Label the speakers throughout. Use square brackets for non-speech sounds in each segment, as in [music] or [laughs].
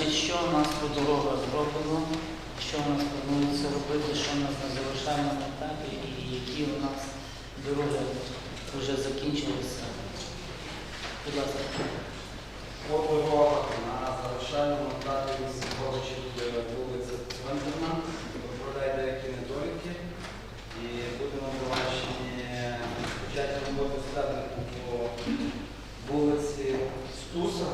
Speaker 1: Значить, що у нас по дорогах зроблено, що у нас планується робити, що у нас на завершальному етапі і які у нас дороги вже закінчилися. Будь ласка.
Speaker 2: По дорогах на завершальному етапі Місяковичі вулиця Цвинтарна виправляє деякі недоліки і будемо завершені початі роботи стебнику по вулиці Стуса.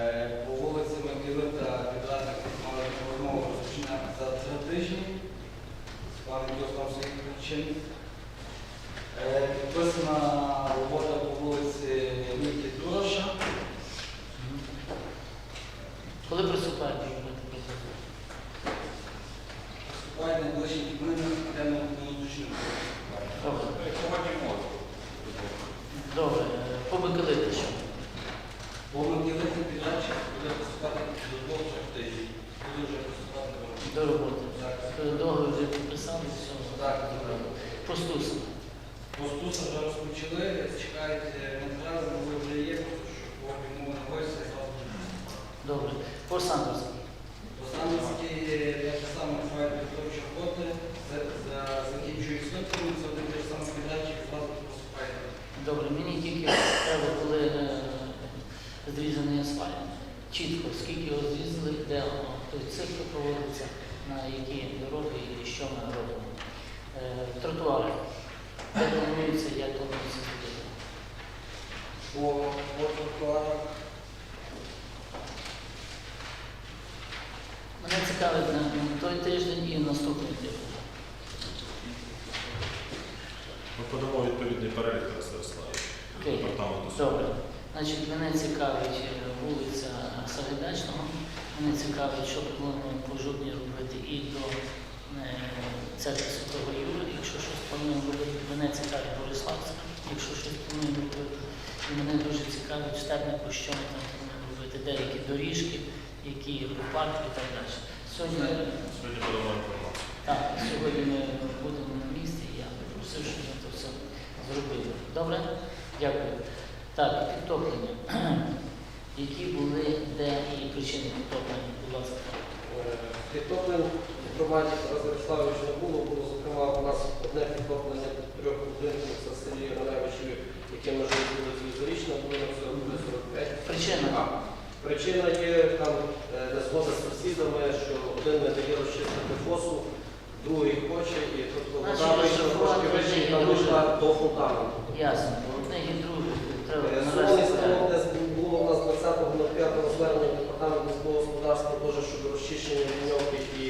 Speaker 2: Е, По вулиці Могилита підрядник мали розмову розпочинати за три тижні. З паном Йостом своїх Підписана робота по вулиці Міті Туроша.
Speaker 1: Коли приступаєте робити процес?
Speaker 2: Вступають найближчі дні, де ми не уточнимо.
Speaker 1: Добре.
Speaker 3: Сьогодні можу.
Speaker 1: Добре. Е, По Миколиті що?
Speaker 2: Бо ми ділити підрядчик буде поступати до двох трьох тижнів. Буде вже поступати до роботи.
Speaker 1: До роботи.
Speaker 2: Так,
Speaker 1: Е, Договір вже підписали, все.
Speaker 2: так, добре.
Speaker 1: По Стусу.
Speaker 2: Постуса вже розпочали, чекають е, матеріали, вони вже є, щоб потім йому на войся зразу.
Speaker 1: Добре. По Самборській.
Speaker 2: Останній так само тривають підготовчі роботи, за- за- закінчують свитками, це один той самий підрядчик, зразу поступає.
Speaker 1: Добре, мені тільки треба, коли е, зрізаний асфальт. Чітко, скільки його зрізали, де о, той цикл проводиться, на які дороги і що ми робимо. Е, Тротуари. Де планується, як планується зробити.
Speaker 2: По тротуарах
Speaker 1: Мене цікавить на на той тиждень і наступний тиждень.
Speaker 3: Ми подамо відповідний перелік Ярославовича.
Speaker 1: Окей.
Speaker 3: Департаменту
Speaker 1: Добре. Значить, мене цікавить е, вулиця Сагайдачного, мене цікавить, що плануємо по жодній робити і до е, церкви Святого Юра, якщо щось плануємо робити. Мене цікавить Бориславська, якщо щось плануємо робити. Мене дуже цікаво читати, Стебнику, що ми там робити, деякі доріжки, які парки і так далі. Сьогодні,
Speaker 3: Сьогодні будемо інформацію.
Speaker 1: так, сьогодні ми будемо на місці, і я попросив, щоб ми це все зробили. Добре? Дякую. Так, підтоплення. Причини підтоплення, будь ласка.
Speaker 4: Підтоплень в громаді Тараса Ярославовича не було. Було, зокрема, у нас одне підтоплення трьох будинків це в селі Раневичеві, яке межує вулицею Зарічна, будинок 41-45.
Speaker 1: Причина?
Speaker 4: Причина є там е, незгода з сусідами, що один не дає розчистити фосу, другий хоче, і тобто вода вийшла трошки вище, і там вийшла до фундаменту.
Speaker 1: Ясно. Одне і друге. Треба
Speaker 4: де було у нас 20.05 звернення департаменту господарства теж щодо розчищення ліньовки і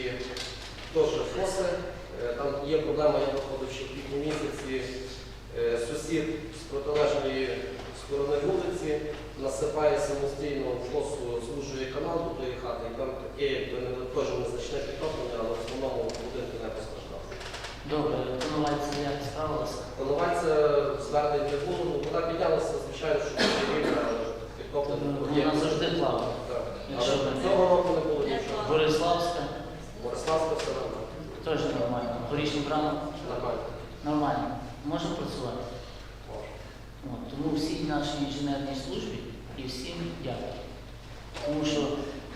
Speaker 4: теж фоси. Е, Там є проблема, я виходив ще в квітні місяці. Е, Сусід з протилежної сторони вулиці насипає самостійно фосу, звужує канал до тої хати, і там таке теж незначне підтоплення, але в основному будинку не постраждав.
Speaker 1: Добре, планувальця як справилася?
Speaker 4: Планувальця звернень не було, вода піднялася, звичайно, що це підтоплення.
Speaker 1: Вона завжди плавала. Якщо
Speaker 4: Але
Speaker 1: ви-
Speaker 4: цього року не було нічого.
Speaker 1: Бориславська
Speaker 4: Бориславська все нормально.
Speaker 1: теж нормально. Горішній брама
Speaker 4: Нормально.
Speaker 1: нормально. Можна працювати?
Speaker 4: Може.
Speaker 1: От, тому всій нашій інженерній службі і всім дякую. Тому що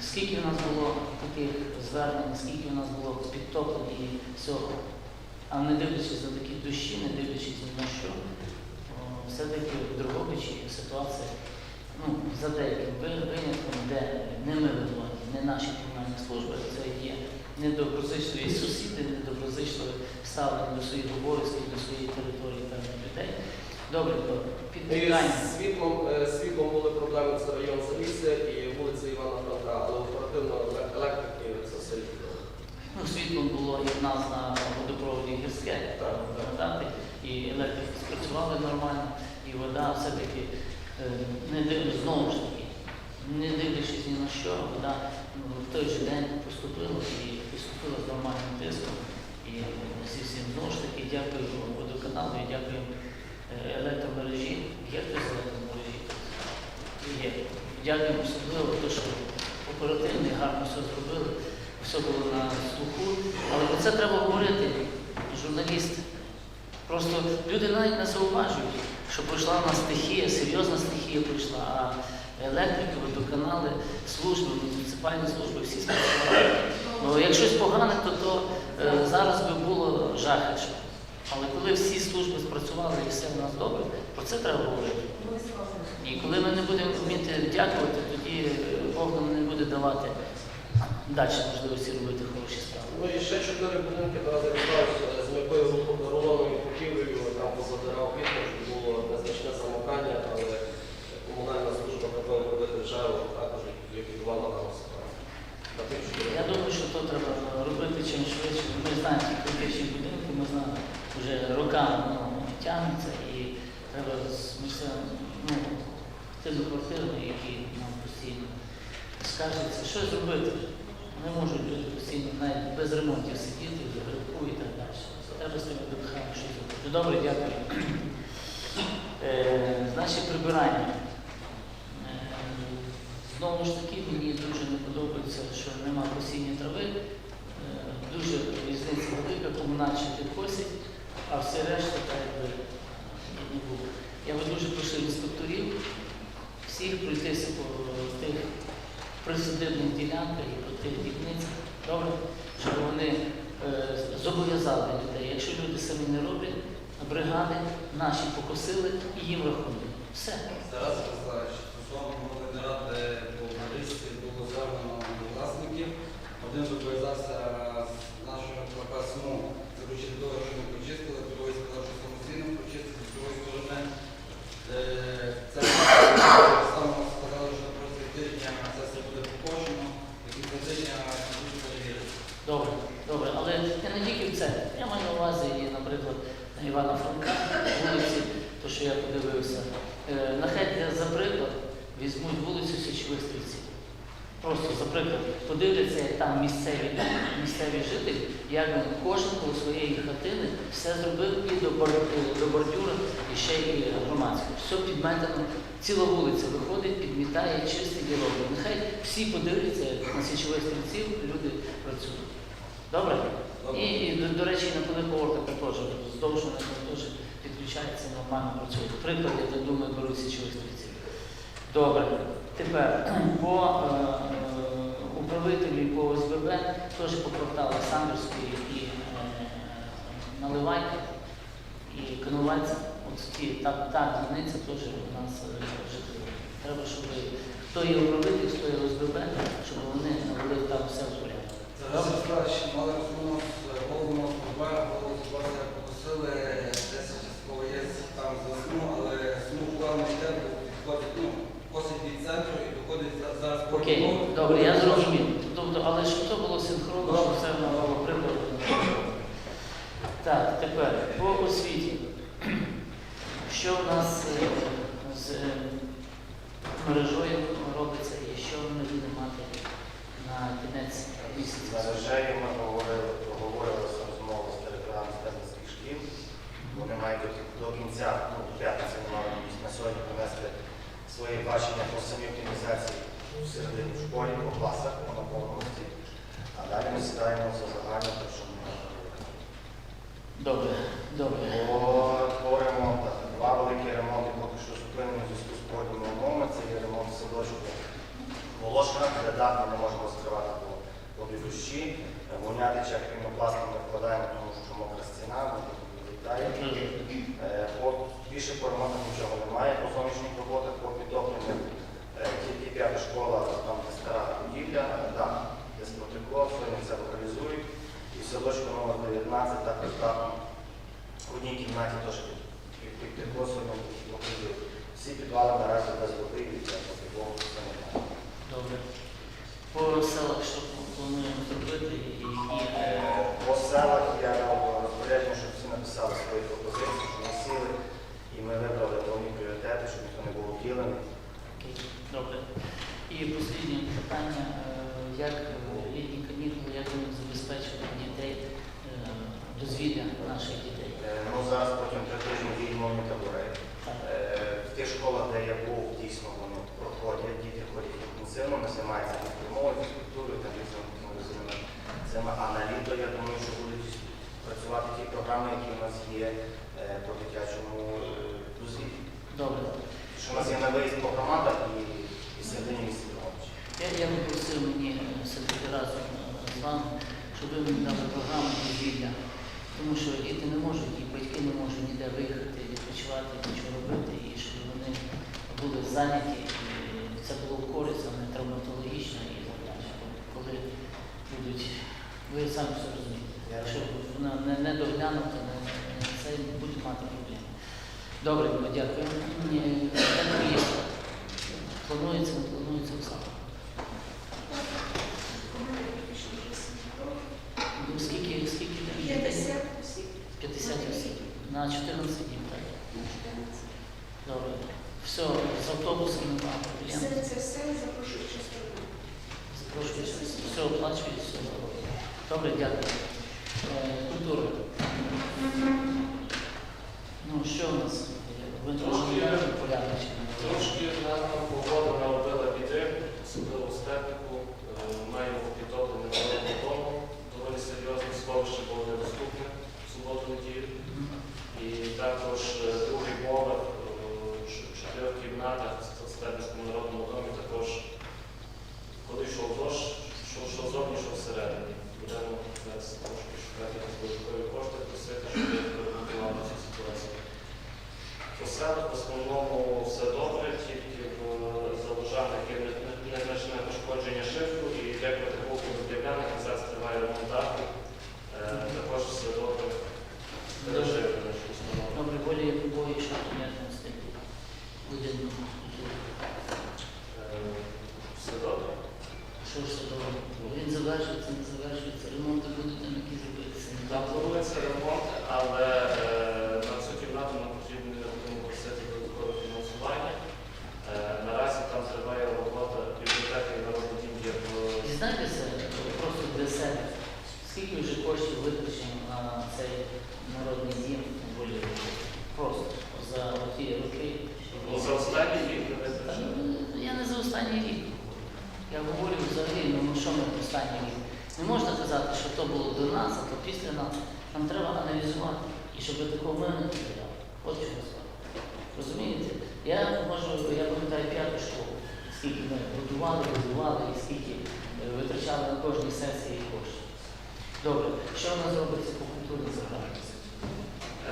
Speaker 1: скільки в нас було таких звернень, скільки в нас було підтоплень і всього, а не дивлячись за такі дощі, не дивлячись ні на що, о, все-таки в Дрогобичі ситуація ну, за деяким винятком, де не ми винуваті, не наші комунальні служби, це є недоброзичливі сусіди, недоброзичливе ставлення до своїх обов'язків, до своєї території певних людей. Добре, то під
Speaker 4: І з світлом, е, світлом були проблеми, це район Залісся і вулиця Івана Франка, але оперативно електрики це все відомо.
Speaker 1: Ну, світлом було і в нас на водопроводі гірське,
Speaker 4: Так, так.
Speaker 1: і електрики спрацювали нормально, і вода все-таки е, не дивлячись, знову ж таки, не дивлячись ні на що, вода ну, в той же день поступила і поступила з нормальним тиском. І всі всім знову ж таки дякую водоканалу і дякую е, електромережі. Є хтось електромережі? Є. Дякую особливо, те, що оперативно гарно все зробили, все було на слуху. Але про це треба говорити, журналісти. Просто люди навіть не зауважують, що пройшла у нас стихія, серйозна стихія пройшла, а електрики, водоканали, служби, муніципальні служби, всі спрацювали. Ну, якщо щось погане, то, то е, зараз би було жахіше. Але коли всі служби спрацювали і все в нас добре, про це треба говорити. І коли ми не будемо вміти дякувати, тоді е, Бог нам не буде давати далі можливості робити хороші справи.
Speaker 4: Ну і ще чотири будинки розставився з м'якою рулоною поківлею, там позабирав вікна, щоб було незначне замокання, але комунальна служба робити джерело, також ліквідувала там ситуацію. На тих чотирьох.
Speaker 1: Я думаю, що то треба робити чим швидше. Ми знаємо ті критичні будинки, ми знаємо, вже роками ну, тягнеться і треба ну, тими квартирами, які нам постійно скаржаться, що зробити. Не можуть люди постійно навіть без ремонтів сидіти, грибку і так далі. Треба з тими будинками щось зробити. Добре, дякую. Е, значить, прибирання. Е, Знову ж таки, мені дуже не подобається, що нема косіння трави. Е, Дуже різниця велика, комунальщики косять, а все решта так якби не було. Я би дуже просив інспекторів всіх пройтися по тих присадибних ділянках і по тих дільницях, добре, щоб вони е, зобов'язали людей. Якщо люди самі не роблять, бригади наші покосили і їм рахунок. Все.
Speaker 2: Тарас Миколаївич, стосовно голови ради по Борисі було звернено до власників. Один зобов'язався з нашого КП СМУ заключити того, що ми почистили, другий сказав, що самостійно почистили, другий сторони. Е, Це так само сказали, що на протязі тижня це все буде покошено, і кінця тижня дуже перевірити.
Speaker 1: Добре, добре, але я не тільки в це. Я маю на увазі, і, наприклад, на Івана Франка вулиці, то що я подивився. Е, Нехай за приклад візьмуть вулицю Січових стрільців. Просто за приклад подивляться, як там місцеві, місцеві жителі, як кожен коло своєї хатини все зробив і до, до бордюра, і ще й громадське. Все підметено. Ціла вулиця виходить, підмітає, чистить і робить. Нехай всі подивляться, як на січових стрільців люди працюють. Добре? І, і до, до речі, на Ортика теж вздовж вони теж підключаються, нормально працюють. Приклад, я так думаю, беруть січових стрільців. Добре. Тепер по е, е, управителі по ОСББ теж по кварталу Самбірської і е, Наливайка, і Конувальця. От ті, та, та дільниця теж у нас е. Треба, щоб хто є управитель, хто є ОСББ, щоб вони навели там все в порядок.
Speaker 2: Тарас Миколаївич, мали розмову голову СББ попросили 10 частково є там за СМУ, але СМУ плавно йде, підходить, ну, косить від центру і доходить за- зараз по
Speaker 1: Окей, добре, я зрозумів. Тобто, але щоб це було синхронно, щоб це було прикладно. Так, тепер по освіті. Що в нас е, з е, мережою робиться і що ми будемо мати на кінець місяця?
Speaker 5: Мережею ми говорили, проговорили розмову з директорами студентських шкіл. Вони мають до, кінця, ну, до п'ятниці мали на сьогодні принести свої бачення по самій оптимізації в школі, по класах, по наповненості. А далі ми сідаємо за загальне, те, що ми.
Speaker 1: Добре, добре.
Speaker 5: По, ремонтах. Два великі ремонти поки що зупинені зв'язку з погодними умовами. Це є ремонт садочку Волошка, де ми не можемо скривати по, по дощі. Вонятича пінопластом не вкладаємо, тому що мокра стіна, воно вилітає. Е, більше по ремонтах нічого немає, по зовнішніх роботах, по підтопленню. Е, Тільки п'ята школа, там де стара будівля, дах десь потекло, сьогодні це локалізують. І в садочку номер 19 також дахом в одній кімнаті теж під- під- підтекло сьогодні локалізують. Всі підвали наразі без води і це по підлогу все немає.
Speaker 1: Добре. По селах, що плануємо зробити, і які
Speaker 5: Е, По селах я дав розпорядження, щоб всі написали свої пропозиції, щоб ми сіли, і ми вибрали головні пріоритети, щоб ніхто не був уділений.
Speaker 1: Окей, Добре. І останнє питання, е, як е, літні канікули, як ми забезпечувати дітей, е, дозвілля наших дітей.
Speaker 5: Е, Ну, зараз потім три тижні вільмовні табори. Школах, де я був, дійсно вони проходять, діти ходять інтенсивно, ми займаємося мовою, фізкультурою, там різними цими. А на літо, я думаю, що будуть працювати ті програми, які у нас є е, по дитячому е, дозвіллю.
Speaker 1: Добре.
Speaker 5: Що у нас є на виїзд по громадах і середині місця.
Speaker 1: Я, я би просив мені е, разом е, з вами, щоб ви мені дали програму дозвілля. Тому що діти не можуть, і батьки не можуть ніде виїхати, відпочивати, нічого робити, і щоб вони були зайняті, це було користь, а не травматологічно і так. Коли будуть, ви самі все розумієте. Якщо вона не, не доглянута, це буде мати проблеми. Добре, дякую. Ні, Планується, не планується Оксана? Ну, Скільки, скільки дітей?
Speaker 6: 50 осіб.
Speaker 1: 50 осіб. На 14 днів, так? Добре. Все, з автобусом нема проблем.
Speaker 6: Все це все запрошуючи сторону.
Speaker 1: Запрошується, все оплачується, все добре. Добре, дякую. Е, Культура. Ну, що у нас? Ви трошки
Speaker 7: Трошки-
Speaker 1: порядочні.
Speaker 7: Трошки нам погода наробила біди, особливо в степнику. Е, Маємо підтоплення народного дому, доволі серйозне сховище було недоступне в суботу-неділю. І також е, другий поверх е, в чотирьох кімнатах в Степницькому народному домі також, коли йшов дощ, що йшов зовні, що всередині. Будемо зараз трошки шукати якісь додаткові кошти, просити, щоб ремонтували цю ситуацію. По селах в основному все добре, тільки в заложаних є не- не- незначне пошкодження шифру і деколи боку дерев'яних зараз триває ремонт даху. Е, Також все добре пережили нашу установу.
Speaker 1: Добре, волі я побою, що понятно з тим. Буде ну, культура.
Speaker 7: Е, Все добре.
Speaker 1: Що ж це добре? Він завершується, не завершується, ремонти будуть там якісь робити.
Speaker 7: Там планується ремонт, але е, на цю кімнату нам потрібно будемо просити додаткове фінансування. Е, Наразі там триває робота бібліотеки і народний дім є в
Speaker 1: Дізнайтеся просто для себе, скільки вже коштів витрачено на цей народний дім волі. Просто за ті роки.
Speaker 7: Ну, за останній рік не
Speaker 1: Та,
Speaker 7: вистачило.
Speaker 1: ну, Я не за останній рік. Я говорю взагалі, ну ну, що ми в останній рік. Не можна казати, що то було до нас, а то після нас. Нам треба аналізувати. І щоб такого ми не потеряли. От що я скажу. Розумієте? Я можу, я пам'ятаю п'яту школу, скільки ми будували, будували і скільки е, витрачали на кожній сесії коштів. Добре, що у нас робиться по культурній загальності?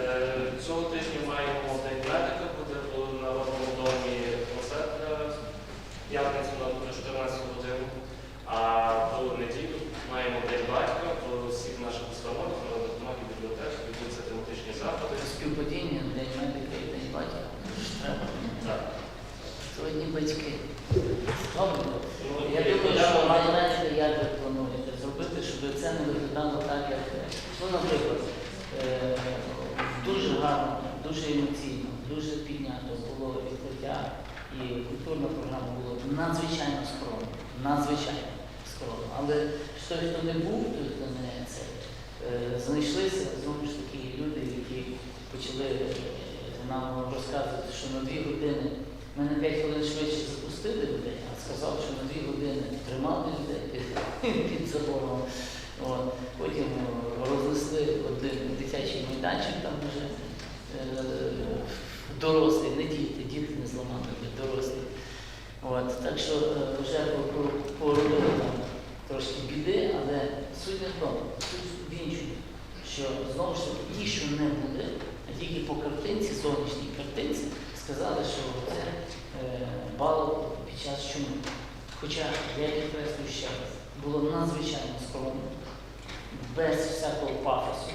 Speaker 7: Е, Цього тижня маємо День медика, буде в Народному домі концерт на п'ятницю на 14 годину. А в неділю маємо День батька в всіх наших установах, народних домах і бібліотеках, відбудуться тематичні заходи.
Speaker 1: Співпадіння, день медика і день батька. Дуже ж треба.
Speaker 7: Так.
Speaker 1: Сьогодні батьки. Добре.
Speaker 7: Ну,
Speaker 1: Я
Speaker 7: і
Speaker 1: думаю,
Speaker 7: я
Speaker 1: що
Speaker 7: вам-
Speaker 1: маєте, як ви плануєте зробити, щоб це не виглядало так, як ну, наприклад, е, дуже гарно, дуже емоційно, дуже піднято було відкриття і культурна програма була надзвичайно скромна, надзвичайно скромна. Але що хто не був, той, хто не це, е, знайшлися знову ж таки люди, які почали е, нам розказувати, що на дві години ми на 5 хвилин швидше запустили людей, а сказав, що на 2 години тримали людей під, під забором. От. Потім е, рознесли один дитячий майданчик, там вже е, дорослі, не діти, діти не зламали, дорослі. От. Так що вже по- по- поробили там трошки біди, але суть не в тому, суть в іншому, що знову ж таки ті, що не були, а тільки по картинці, зовнішній картинці, сказали, що це е, бал під час чуми. Хоча, я підкреслюю ще раз, було надзвичайно скромно, без всякого пафосу,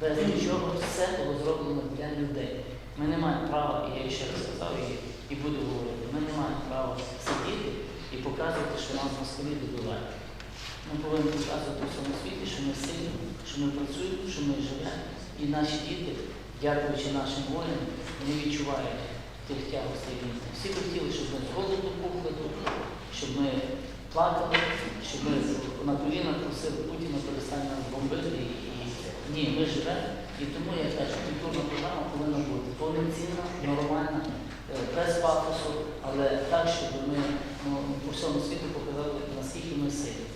Speaker 1: без нічого, все було зроблено для людей. Ми не маємо права, і я ще раз сказав і, і буду говорити, ми не маємо права сидіти і показувати, що нас москалі добивають. Ми повинні показувати у всьому світі, що ми сильні, що ми працюємо, що ми живемо. І наші діти, дякуючи нашим воїнам, не відчувають тих тягостей війни. Всі хотіли, щоб ми з голоду пухли щоб ми плакали, щоб ми на колінах просили Путіна перестань нас бомбити. Ні, ми живемо. І тому я кажу, культурна програма повинна бути повноцінна, нормальна, е, без пафосу, але так, щоб ми ну, по всьому світу показали, наскільки ми сильні.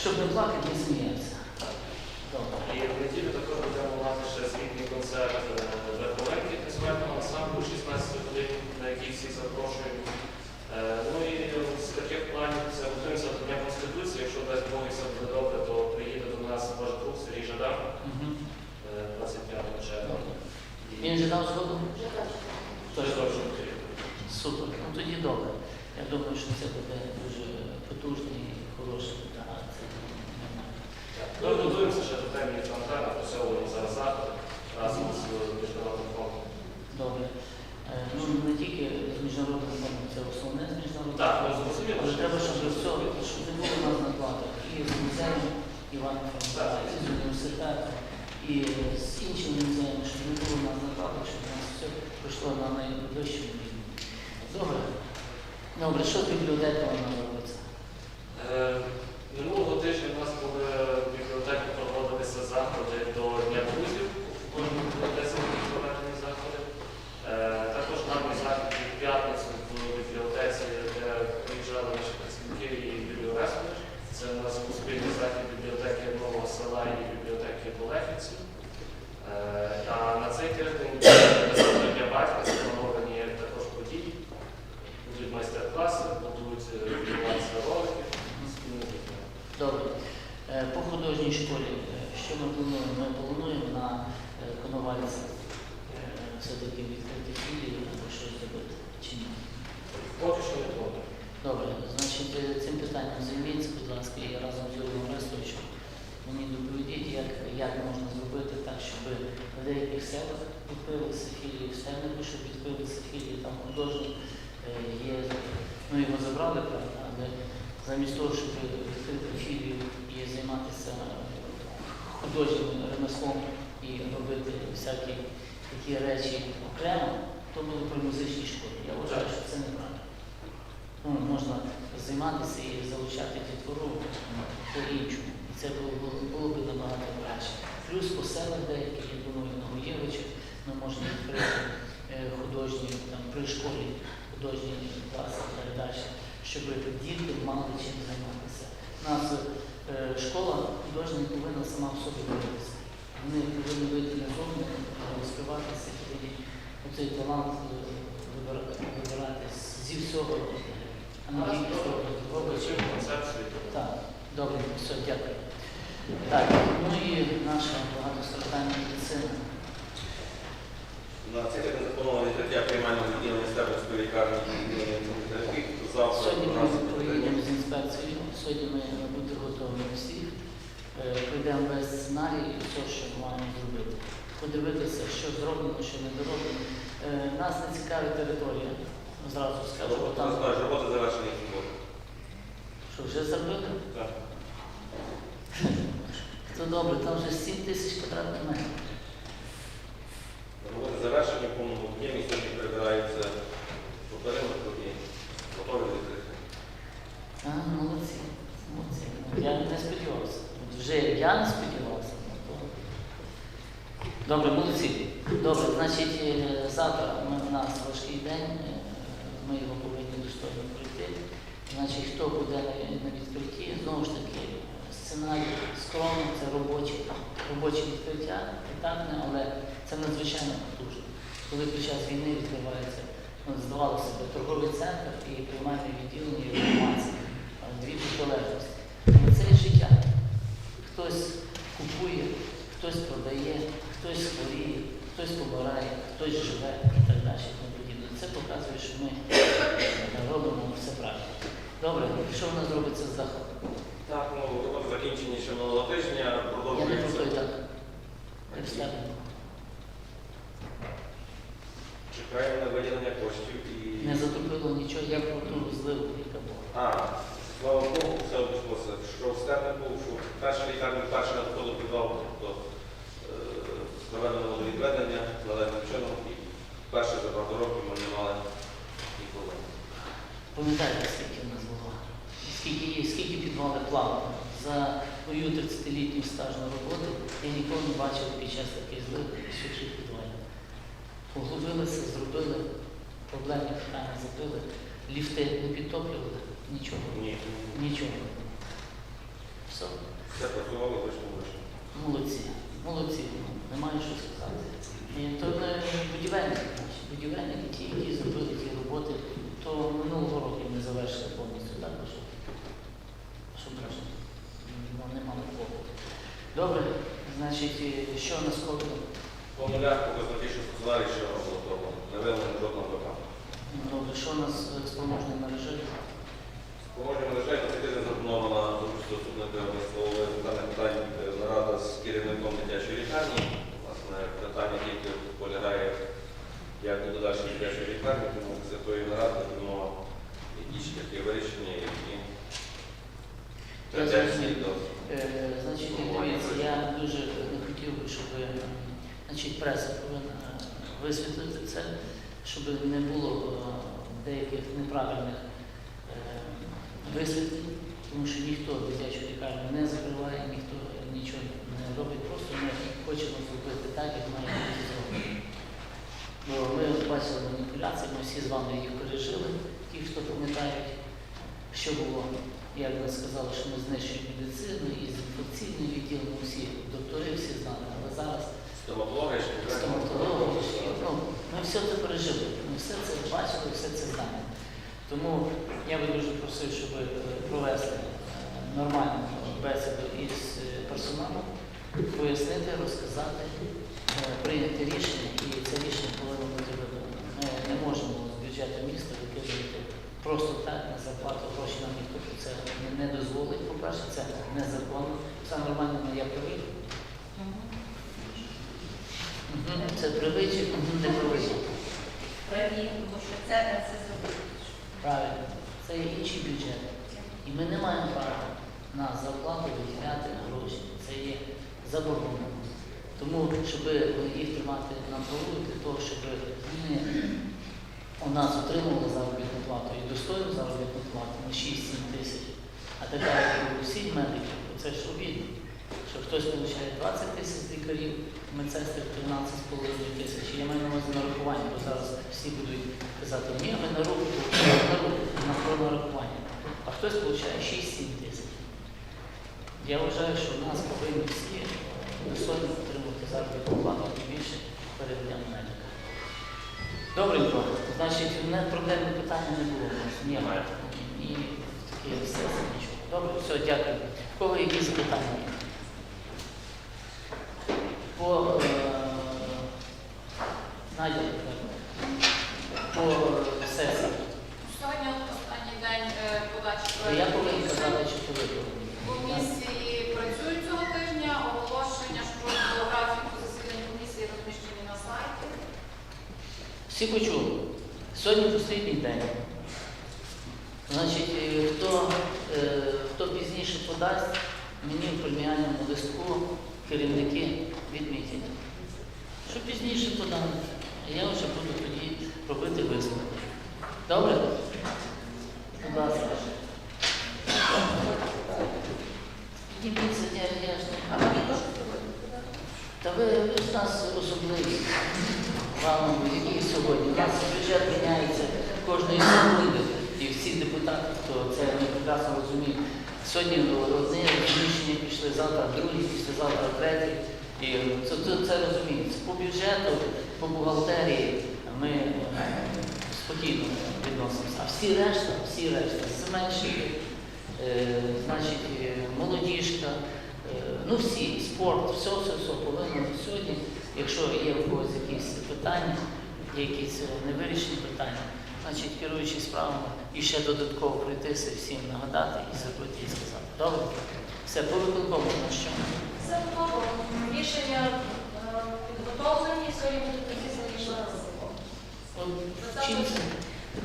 Speaker 1: Щоб не плакати, не сміятися. Добре.
Speaker 7: І в неділю також будемо мати ще звітний концерт е, Верховенки танцювального ансамблю 16 годин, на який всі запрошуємо. Е,
Speaker 1: дав згоду?
Speaker 7: Точно потрібно.
Speaker 1: Супер. Ну тоді добре. Я думаю, що це буде дуже потужний і хороший це нормально.
Speaker 7: Ми готуємося ще до темні фронта, напрацьовуємо зараз заходи разом з міжнародним фондом.
Speaker 1: Добре. Е, Ну не тільки з міжнародним фондом, це основне з міжнародним
Speaker 7: Так, ми
Speaker 1: фондом.
Speaker 7: зрозуміли,
Speaker 1: Але
Speaker 7: що
Speaker 1: треба,
Speaker 7: це
Speaker 1: щоб
Speaker 7: дуже
Speaker 1: все, щоб не було у нас накладок і з музеєм Івана Франка, і з університету, і з іншими музеями, щоб не було у нас накладок, щоб у нас все пройшло на найвищому рівні. Добре. Добре, що з бібліотекою вона робиться?
Speaker 7: Е, Минулого тижня у нас були в бібліотеці проводилися заходи до Дня друзів. У кожній бібліотеці були проведені заходи. Е, Також нам захід в п'ятницю в бібліотеці, де приїжджали наші працівники і Юрій Орестович. Це у нас був спільний захід бібліотеки Нового села і бібліотеки Болехівців. Е, А на цей тиждень для батька сплановані також події. Будуть майстер-класи, будуть е, фільмація роликів, спільні дітей.
Speaker 1: Добре. Е, По художній школі, е, що ми плануємо? Ми плануємо на е, Коновальці е, все-таки відкрити філію або щось зробити чи ні?
Speaker 7: Поки що не було.
Speaker 1: Добре, значить е, цим питанням займіться, будь ласка, і разом з Юрієм Рестовичем мені доповідіть, як, як можна зробити так, щоб в деяких селах відкрилися філії, в Стельнику, щоб відкрилися філії, там художник е, є, ну його забрали, правда, але замість того, щоб відкрити філію і займатися художнім ремеслом і робити всякі такі речі окремо, то було при музичній школі. Я вважаю, що це неправильно. Ну, можна займатися і залучати дітвору по-іншому. І це було, було, було б набагато краще. Плюс по селах деякі, я думаю, на Гоєвичах ми можемо відкрити художні там, при школі художні класи і так далі, щоб діти мали чим займатися. У нас е, школа художня повинна сама в собі виявитися. Вони повинні вийти назовні, розкриватися і тоді оцей талант е, вибирати, зі всього, а
Speaker 7: Зараз
Speaker 1: тільки. Так, добре, все, дякую. Так, ну і наша багатостраждальна медицина.
Speaker 8: На тиждень заплановано відкриття приймального відділення Стебницької лікарні. Завтра
Speaker 1: Сьогодні ми
Speaker 8: нас
Speaker 1: проїдемо з інспекцією, сьогодні ми будемо готові всіх. Е, Пройдемо весь сценарій і все, що ми маємо зробити. Подивитися, що зроблено, що не дороблено. Е, Нас не цікавить територія, зразу скажу,
Speaker 8: Там знаєш, роботи завершені.
Speaker 1: що вже зробили.
Speaker 7: Так. [laughs]
Speaker 1: То добре, там вже 7 тисяч квадратних метрів.
Speaker 8: Роботи завершені, в повному об'ємі, сьогодні перебираються по периметру і готові відкрити.
Speaker 1: А, молодці, молодці. Я не сподівався. Вже я не сподівався. ну, Добре, молодці. Добре, значить, е, завтра ми, у нас важкий день, е, ми його повинні достойно пройти. Значить, хто буде на, відкритті, знову ж таки, сценарій скромний, це робоче, робоче відкриття, етапне, але це надзвичайно потужно. Коли під час війни відкривається, ну, здавалося б, торговий центр і приймальне відділення і реанімація, дві протилежності. Це є життя. Хтось купує, хтось продає, хтось хворіє, хтось помирає, хтось живе і так далі. Це показує, що ми е, робимо все правильно. Добре, що в нас робиться з заходом?
Speaker 8: Так, ну, роботи закінчені ще минулого тижня,
Speaker 1: Я не
Speaker 8: продовжується.
Speaker 1: так.
Speaker 8: На виділення коштів і...
Speaker 1: Не затопило нічого, я зливу, яка була.
Speaker 8: А, слава Богу, все обійшлося. Що в Стернику, що перша лікарня перша доходу підвал, тобто е, проведено водовідведення належним чином і перше за багато років ми не мали ніколи.
Speaker 1: Пам'ятаєте, скільки в нас було? Скільки є, скільки підвали плавали? За мою 30-літню стажну роботу я ніколи не бачив під час таких злив підвалів. Поглубилися, зробили, проблемні питання забили, ліфти не підтоплювали, нічого.
Speaker 8: Ні,
Speaker 1: Нічого. Все.
Speaker 8: все працювало, вийшло вийшло.
Speaker 1: Молодці, молодці, ну, немає що сказати. І то не будівельники наші, будівельники ті, які зробили ті роботи, то минулого року не завершили повністю, так, що, що ну, не мали клопоту. Добре, значить, що у нас кодом?
Speaker 8: По нулях показники, що ще одного того. Не виявлено жодного випадку.
Speaker 1: Добре, що у нас з?
Speaker 8: Поможемо лише на цей тиждень запропонована зустріч заступника міського питання питань е, нарада з керівником дитячої лікарні. Власне, питання тільки полягає, як буде далі дитячої лікарні, тому з тої наради будемо якісь такі вирішення, які
Speaker 1: Я зрозумів. Е, Значить, дивіться, я дуже не хотів би, щоб е, значить, преса повинна е, висвітлити це, щоб не було е, деяких неправильних е, висвітлень, тому що ніхто дитячу лікарню не закриває, ніхто нічого не робить, просто ми хочемо зробити так, як має бути зроблено. Бо ми бачили маніпуляції, ми всі з вами їх пережили, ті, хто пам'ятають, що було. Як ви сказали, що ми знищуємо медицину і інфекційний відділ, ми всі доктори всі знали, але зараз
Speaker 8: стоматології, що
Speaker 1: стоматологи, ну, ми все це пережили, ми все це бачили, все це знаємо. Тому я би дуже просив, щоб е, провести е, нормальну бесіду із е, персоналом, пояснити, розказати, прийняти рішення, і це рішення повинно бути виконано. Ми не можемо з бюджету міста викидувати просто так на зарплату гроші нам ніхто це не- дозволить. По-перше, це незаконно. Це нормально, я правий. Це правий чи не правий?
Speaker 6: Праві, тому що це це зробити.
Speaker 1: Правильно, це є інший бюджет. І ми не маємо права на зарплату виділяти гроші. Це є заборонено. Тому, щоб їх тримати на плаву, для того, щоб вони у нас отримували заробітну плату і достойну заробітну плату на 6-7 тисяч. А така, як у всіх медиків, це ж обідно. Що хтось отримує 20 тисяч лікарів, медсестер 13,5 тисяч. Я маю на увазі нарахування, бо зараз всі будуть казати, ні, ми на руку, на руку, на нарахування. А хтось отримує 6-7 тисяч. Я вважаю, що в нас повинні всі достойно отримувати заробітну плату і більше перед днем медика. Добренько, значить, у мене проблемне питання не було. у нас, І таке все нічого. Добре, все, дякую. В кого якісь запитання? По е, по сесії.
Speaker 9: Сьогодні останній день е, подачі
Speaker 1: Я повинен казати, що то
Speaker 9: Комісії працюють цього тижня, оголошення щодо графіку засідань комісії розміщені на сайті.
Speaker 1: Всі почули. Сьогодні останній день. Значить, е, хто, е, хто пізніше подасть, мені в преміальному листку керівники відмітять. Що пізніше подам, я вже буду тоді робити висновки. Добре? Будь ласка. Підніміться, я, ж не? Та ви, з нас особливі. Вам, які сьогодні. У нас бюджет міняється кожної секунди. І всі депутати, хто це ми прекрасно розуміють. Сьогодні одні рішення пішли, завтра другі, післязавтра треті. І це, це, це розуміється. По бюджету, по бухгалтерії ми е, спокійно відносимося. А всі решта, всі решта, зменшити, е, значить, е, молодіжка, Е, Ну всі, спорт, все, все, все повинно сьогодні. Якщо є у когось якісь питання, є якісь невирішені питання, значить керуючи справами і ще додатково прийтися всім нагадати і зробити і сказати. Добре? Все, по виконкому на що?
Speaker 6: Все готово. Рішення е, підготовлені, сьогодні будуть підписані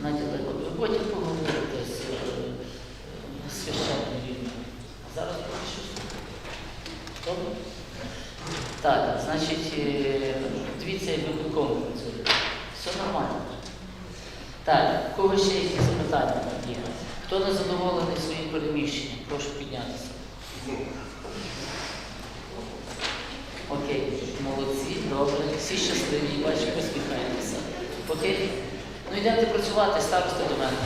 Speaker 6: на
Speaker 1: ви потім поговорите з е, е, священним рівнем. Зараз. Добре? Так, значить, е, дивіться, як виконком працює. Все нормально. Так, у кого ще якісь запитання є? Хто не задоволений своїм переміщенням? Прошу піднятися. Окей, молодці, добре, всі щасливі, Окей? Ну йдемте працювати, старости до мене.